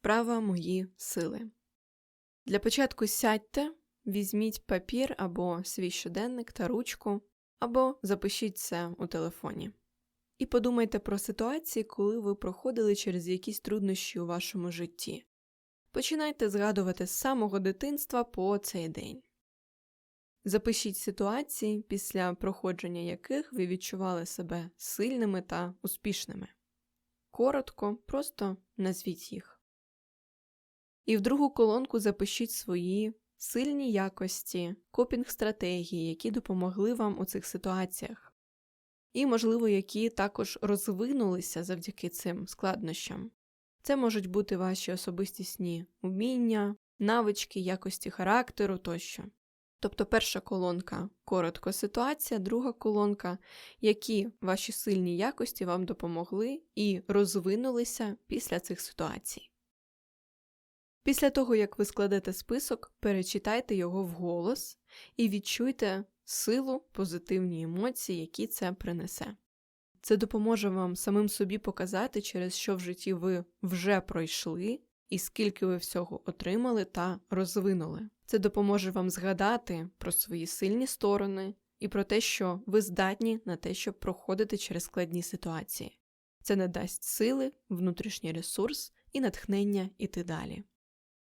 Вправа мої сили. Для початку сядьте, візьміть папір або свій щоденник та ручку, або запишіть це у телефоні. І подумайте про ситуації, коли ви проходили через якісь труднощі у вашому житті. Починайте згадувати з самого дитинства по цей день. Запишіть ситуації, після проходження яких ви відчували себе сильними та успішними. Коротко, просто назвіть їх. І в другу колонку запишіть свої сильні якості, копінг-стратегії, які допомогли вам у цих ситуаціях, і, можливо, які також розвинулися завдяки цим складнощам. Це можуть бути ваші особистісні уміння, навички, якості характеру тощо. Тобто перша колонка коротко ситуація, друга колонка, які ваші сильні якості вам допомогли і розвинулися після цих ситуацій. Після того, як ви складете список, перечитайте його вголос і відчуйте силу, позитивні емоції, які це принесе. Це допоможе вам самим собі показати, через що в житті ви вже пройшли, і скільки ви всього отримали та розвинули. Це допоможе вам згадати про свої сильні сторони і про те, що ви здатні на те, щоб проходити через складні ситуації. Це надасть сили, внутрішній ресурс і натхнення іти далі.